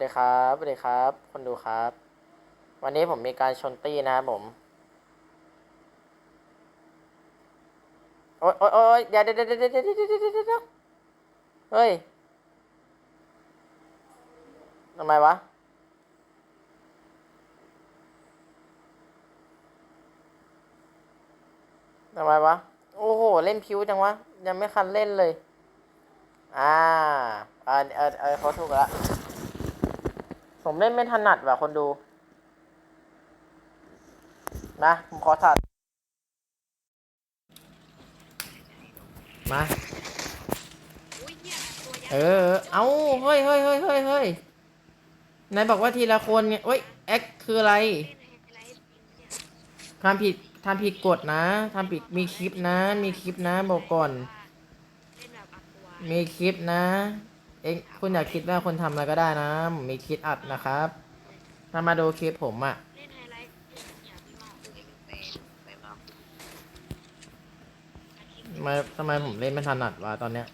สวัสดีครับสวัสดีครับ คนดูครับ วันนี้ผมมีการชนตี้นะครับผม โอ๊ยโอ๊ยอยเเดี๋ยวเดี๋ยวเดี๋ยวเดี๋ยวเฮ้ยทำไมวะ ทำไมวะ โอ้โห เล่นพิ้วจังวะ ยังไม่คันเล่นเลย อ่า เออเออเขาถูกละ ผมเล่นไม่ถนัดว่ะคนดู นะ ผมขอถัด มาอุ้ยเนี่ยตัวยักษ์เออ เอาเฮ้ยเฮ้ยเฮ้ยเฮ้ยเฮ้ยนายบอกว่าทีละคนไงเอ้ยแอคคืออะไรเล่นไฮไลท์เนี่ยทำผิดทำผิดกฎนะทำผิดมีคลิปนะ มีคลิปนะบอกก่อนเล่นแบบอักตัวมีคลิปนะ เอ็งคุณอยากคิดว่าคนทำอะไรก็ได้นะผมมีคลิปอัดนะครับถ้ามาดูคลิปผมอะเล่นไฮไลท์เนี่ยพี่หมอทำไมทำไมผมเล่นไม่ถนัดวะตอนเนี้ย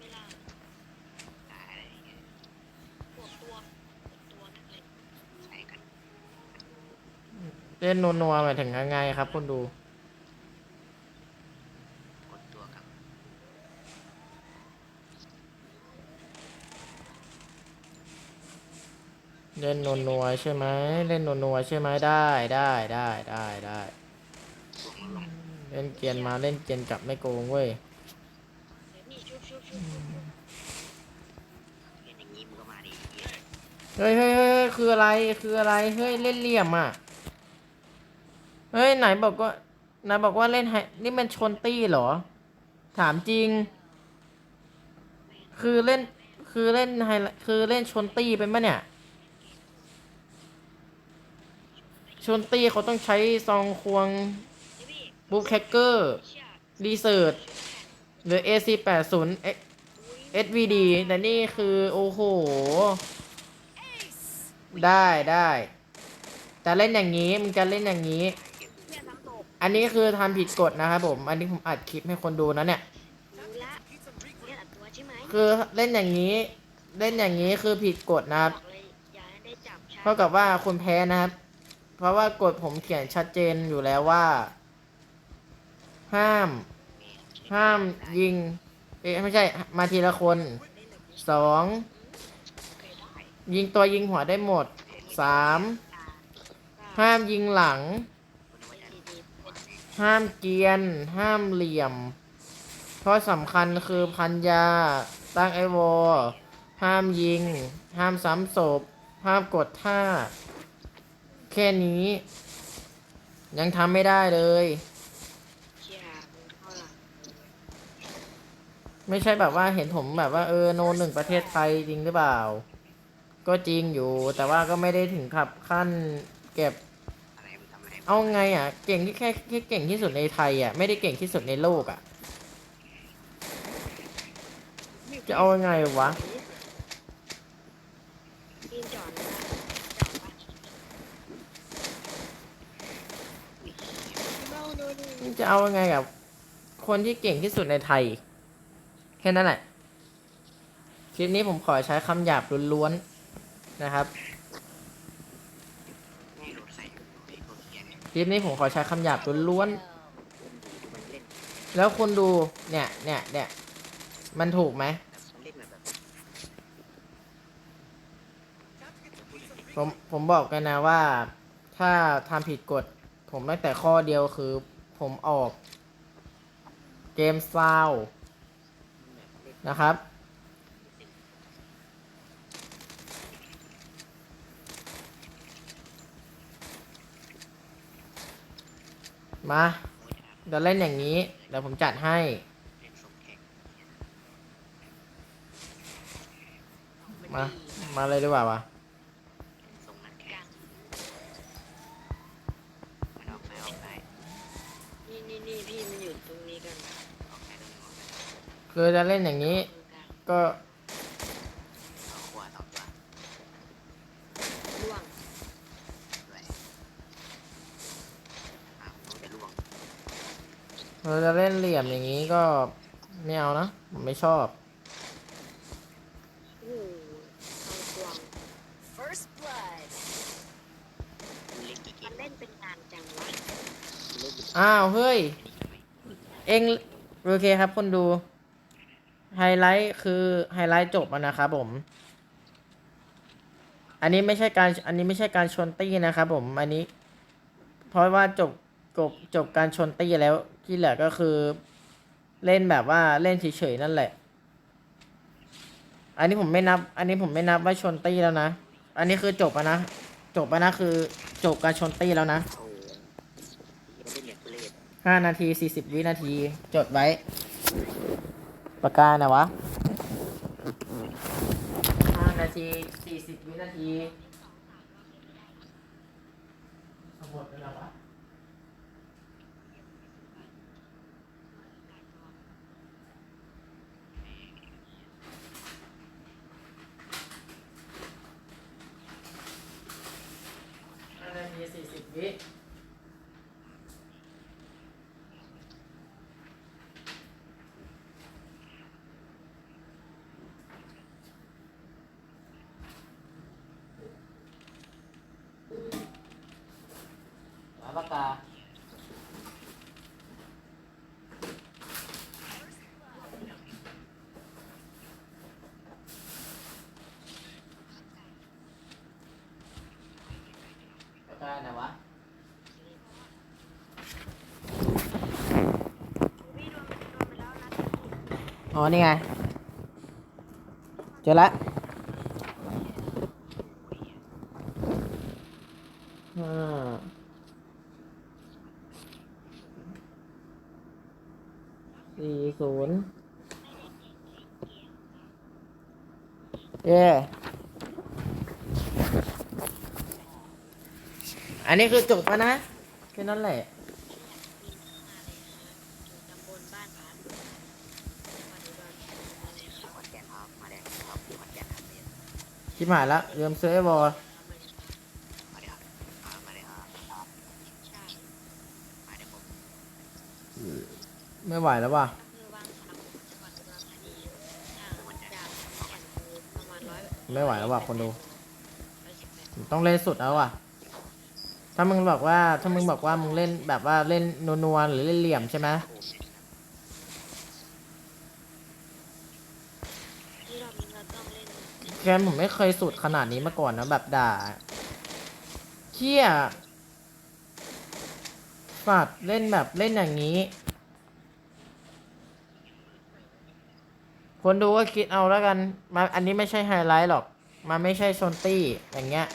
เวลาปวดตัวปวดตัวนักเล่นใส่กัน เล่นนัวๆหมายถึงยังไงครับคุณดู ปวดตัวกับ เล่นนัวใช่ไหมเล่นนัวใช่ไหมได้ได้ได้ได้ได้เล่นเกียนมาเล่นเกียนกลับไม่โกงเว้ยเฮ้ยเฮ้ยเฮ้ยเฮ้ยคืออะไรคืออะไรเฮ้ยเล่นเหลี่ยมอะเฮ้ยไหนบอกว่าไหนบอกว่าเล่นไฮนี่มันชนตี้เหรอ ถามจริง คือเล่นคือเล่นไฮคือเล่นชนตี้เป็นปะเนี่ย ชนตี้เขาต้องใช้ซองควงบุ๊กแคคเกอร์เชี่ยรีเสิร์ชหรือ AC80 อุ้ย SVD แต่นี่คือ โอ้โห ได้ได้แต่เล่นอย่างนี้มึงจะเล่นอย่างนี้ อันนี้คือทำผิดกฎนะครับผม อันนี้ผมอัดคลิปให้คนดูนะเนี่ย คือเล่นอย่างนี้ เล่นอย่างนี้คือผิดกฎนะครับบอกเลยอย่าให้ได้จับใช่เท่ากับว่าคุณแพ้นะครับ เพราะว่ากฎผมเขียนชัดเจนอยู่แล้วว่า ห้าม ห้ามยิง เอ๊ะไม่ใช่ มาทีละคนสองยิงตัวยิงหัวได้หมดสามห้ามยิงหลัง ห้ามเกียน ห้ามเหลี่ยมเพราะสำคัญคือพันยา ตั้งไอวอห้ามยิง ห้ามซ้ำศพ ห้ามกดท่า แค่นี้ ยังทำไม่ได้เลย ไม่ใช่แบบว่าเห็นผมแบบว่าเออโนหนึ่งประเทศไทยจริงหรือเปล่า ก็จริงอยู่ แต่ว่าก็ไม่ได้ถึงขับขั้นเก็บ เอาไงอะ เก่งที่แค่แค่เก่งที่สุดในไทยอะ ไม่ได้เก่งที่สุดในโลกอะ จะเอาไงวะ ปีนจอดนะจอดปะ จะเอายังไงกับ คนที่เก่งที่สุดในไทย แค่นั้นแหละ คลิปนี้ผมขอใช้คำหยาบล้วนๆนะครับ คลิปนี้ผมขอใช้คำหยาบล้วนๆ แล้วคุณดูเนี่ยเนี่ยเนี่ยมันถูกไหมผมผมบอกกันนะว่า ถ้าทำผิดกฎ ผมตั้งแต่ข้อเดียวคือ ผมออก เกมซาวนะครับ มาเดี๋ยวเล่นอย่างนี้ เดี๋ยวผมจัดให้มแข่งมามาเลยดีกว่าวะ นี่พี่มันอยู่ตรงนี้กันคือจะเล่นอย่างนี้ ก็เราจะเล่นเหลี่ยมอย่างนี้ก็ไม่เอานะผมไม่ชอบอเล่นเป็นงานจังวะ อ้าว เฮ้ย เองโอเคครับคนดู ไฮไลท์คือไฮไลท์จบแล้วนะครับผม อันนี้ไม่ใช่การอันนี้ไม่ใช่การชนตี้นะครับผม อันนี้ เพราะว่าจบจบจบการชนตี้แล้วที่เหลือก็คือ เล่นแบบว่าเล่นเฉยๆนั่นแหละ อันนี้ผมไม่นับ อันนี้ผมไม่นับว่าชนตี้แล้วนะ อันนี้คือจบแล้วนะ จบแล้วนะคือจบการชนตี้แล้วนะ โอ้ยยังเล่นอย่างเล่น ห้านาทีสี่สิบวินาที จดไว้ ปากกานะวะห้านาทีสี่สิบวินาทีสมุดเป็นไรวะห้านาทีสี่สิบวิ หาปากกาปากกาไหนวะ พี่โดนโดนไปแล้วนะ อ๋อนี่ไง เจอละห้าสี่ศูนย์เย่อันนี้คือจบแล้วนะ แค่นั้นแหละ ตำบลบ้านพันมาดูบ้านมาเลยครับ ขอนแก่นครับมาแดงครับขอนแก่นครับเนี่ย ชิบหายละเริ่มเซอร์ไอวอลมาเลยครับอ่ามาเลยครับครับใช่มาเดี๋ยวผมไม่ไหวแล้วว่ะอำเภอบางคำจังหวัดอุดรธานีห่างจากแก่นคือประมาณร้อยไม่ไหวแล้วว่ะคนดูร้อยสิบแปดผมต้องเล่นสุดแล้วว่ะ ถ้ามึงบอกว่าถ้ามึงบอกว่ามึงเล่นแบบว่าเล่นนัวๆหรือเล่นเหลี่ยมใช่ไหม ที่รอบนี้เราต้องเล่น แกมผมไม่เคยสุดขนาดนี้มาก่อนนะแบบด่าเชี่ยฝัดเล่นแบบเล่นอย่างนี้ คนดูก็คิดเอาแล้วกันมาอันนี้ไม่ใช่ไฮไลท์หรอก มันไม่ใช่ชนตี้อย่างเงี้ย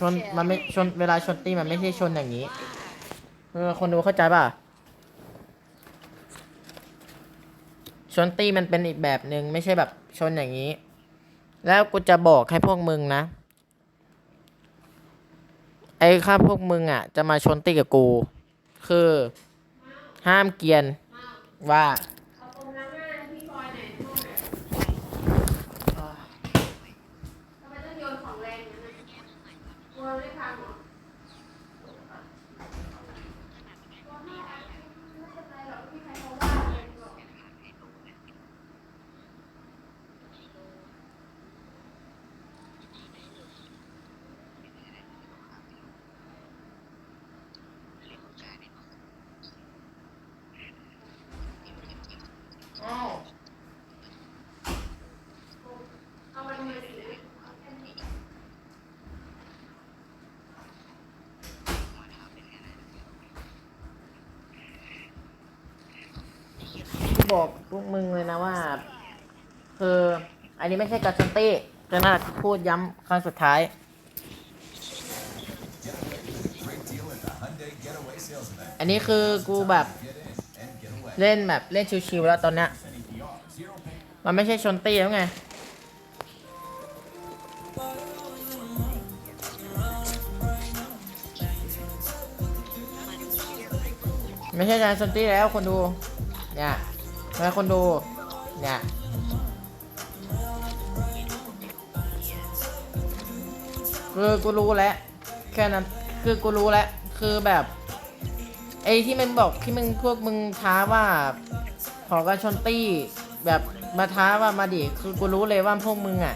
ชนมันไม่ชนเวลาชนตี้มันไม่ใช่ชนอย่างนี้เออคนดูเข้าใจป่ะ ชนตีมันเป็นอีกแบบหนึ่งไม่ใช่แบบชนอย่างนี้ แล้วกูจะบอกให้พวกมึงนะ ไอ้ข้าพวกมึงอะ จะมาชนตีกับกู คือห้ามเกียนว่า ทำไมต้องโยนของแรงอย่างนั้นนะกลัวไม่พังเหรอตัวห้าอันไม่เป็นไรหรอกไม่มีใครเขาว่าเลยหรอก เอามาทำไมสิ บอกพวกมึงเลยนะว่า คืออันนี้ไม่ใช่การชนตี้จะน่าพูดย้ำครั้งสุดท้าย อันนี้คือกูแบบเล่นแบบเล่นชิวๆแล้วตอนเนี้ยมันไม่ใช่ชนตี้แล้วไงไม่ใช่การชนตี้แล้วคนดูเนี่ย นะคนดูเนี่ยคือกูรู้แล้วแค่นั้นคือกูรู้แล้วคือแบบไอ้ที่มันบอกที่มึงพวกมึงท้าว่าขอกันชนตี้แบบมาท้าว่ามาดิคือกูรู้เลยว่าพวกมึงอะ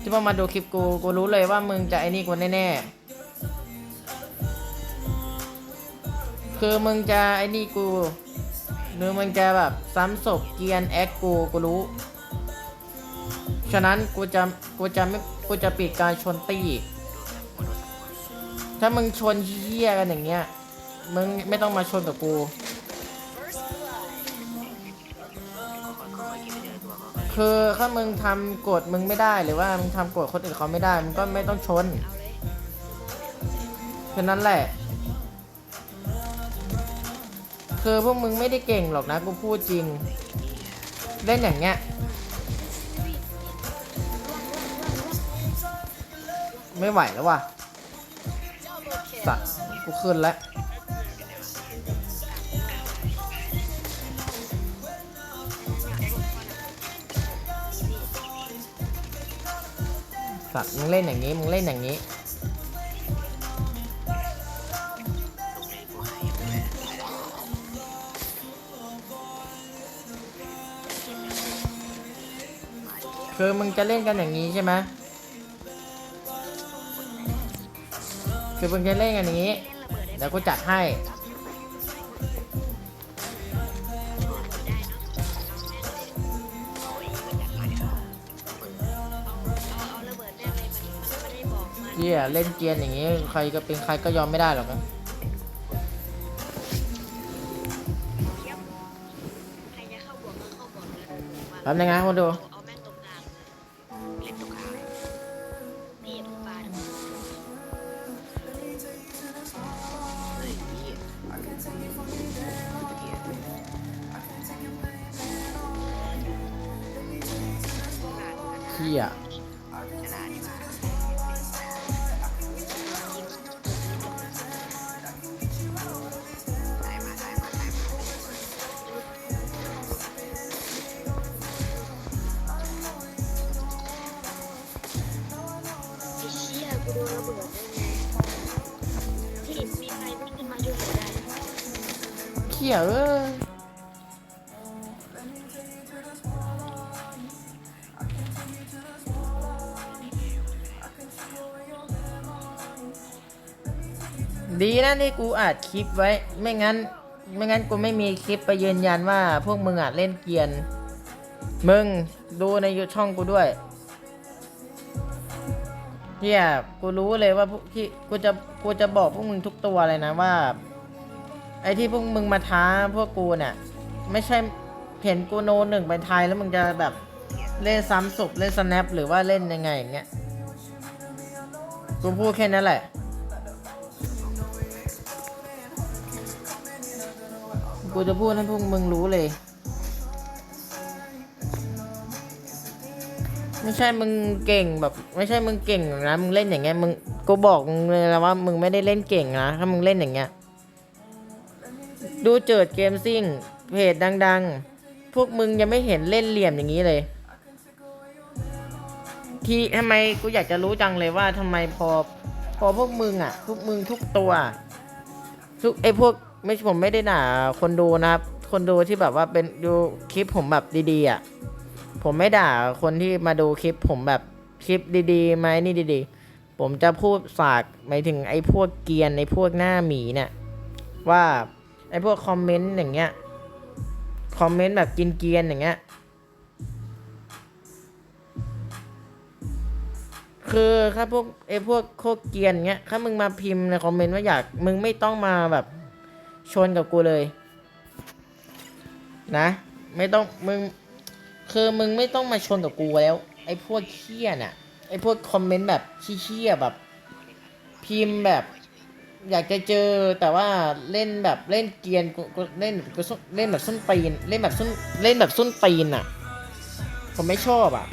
ที่พอมาดูคลิปกูกูรู้เลยว่ามึงจะไอ้นี่กูแน่ๆคือมึงจะไอ้นี่กู หรือมึงจะแบบซ้ำศพเกียนแอคกูกูรู้ ฉะนั้นกูจะกูจะไม่กูจะปิดการชนตีถ้ามึงชนเหี้ยกันอย่างเงี้ย มึงไม่ต้องมาชนกับกู คือถ้ามึงทำกฎมึงไม่ได้หรือว่ามึงทำกฎคนอื่นเขาไม่ได้ มึงก็ไม่ต้องชนเอาเลยแค่นั้นแหละ คือพวกมึงไม่ได้เก่งหรอกนะกูพูดจริง เล่นอย่างเงี้ยไม่ไหวแล้วว่ะสัตว์กูขึ้นแล้วสัตว์มึงเล่นอย่างนี้มึงเล่นอย่างนี้ คือมึงจะเล่นกันอย่างนี้ใช่ไหมคือมึงจะเล่นกันอย่างนี้เดี๋ยวกูจัดให้ เยี่ยเล่นเกียนอย่างนี้ ใครก็เป็นใครก็ยอมไม่ได้หรอกนะเทียบใครจะเข้าบเลยแป๊บนึงนะคนดู ที่ยชนะดีกว่าได้มาได้มาได้มาไอ้เชี่ยกูโดนระเบิดได้ไงที่มีใครวิ่งขึ้นมาช่วยเหลือ ดีนะที่กูอัดคลิปไว้ ไม่งั้น ไม่งั้นกูไม่มีคลิปไปยืนยันว่า พวกมึงอาจเล่นเกียน มึงดูในยูช่องกูด้วยเฮียกูรู้เลยว่าพวกที่กูจะกูจะบอกพวกมึงทุกตัวเลยนะว่า ไอ้ที่พวกมึงมาท้าพวกกูเนี่ยไม่ใช่เห็นกูโนหนึ่งไปไทยแล้วมึงจะแบบเล่นซ้ำศพเล่นสแนปหรือว่าเล่นยังไงอย่างเงี้ย กูพูดแค่นั้นแหละ กูจะพูดให้พวกมึงรู้เลย ไม่ใช่มึงเก่งแบบ ไม่ใช่มึงเก่งนะมึงเล่นอย่างเงี้ยมึงกูบอกมึงเลยนะว่ามึงไม่ได้เล่นเก่งนะถ้ามึงเล่นอย่างเงี้ยดูเจิดเกมซิ่งเพจดัง ๆ พวกมึงยังไม่เห็นเล่นเหลี่ยมอย่างนี้เลยที่ทำไมกูอยากจะรู้จังเลยว่าทำไมพอ พอพวกมึงอะ พวกมึงทุกตัว ทุกไอพวก ไม่ผมไม่ได้ด่าคนดูนะครับ คนดูที่แบบว่าเป็นดูคลิปผมแบบดีๆอะผมไม่ด่าคนที่มาดูคลิปผมแบบคลิปดีๆไหมนี่ดีๆ ผมจะพูดฝากหมายถึงไอ้พวกเกียนไอ้พวกหน้าหมีเนี่ยว่าไอ้พวกคอมเมนต์อย่างเงี้ยคอมเมนต์แบบกินเกียนอย่างเงี้ยคือถ้าพวกไอ้พวกโคกเกียนเงี้ยถ้ามึงมาพิมพ์ในคอมเมนต์ว่าอยากมึงไม่ต้องมาแบบ ชนกับกูเลย นะ ไม่ต้องมึงคือมึงไม่ต้องมาชนกับกูแล้ว ไอ้พวกเคี้ยน่ะ ไอ้พวกคอมเมนต์แบบเคี้ยแบบ พิมพ์แบบ อยากจะเจอแต่ว่าเล่นแบบเล่นเกียนกูเล่นกูเล่นแบบส้นตีนเล่นแบบส้นเล่นแบบส้นตีนอะ ผมไม่ชอบอะ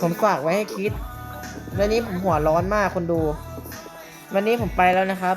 ผมฝากไว้ให้คิดวันนี้ผมหัวร้อนมากคนดู วันนี้ผมไปแล้วนะครับ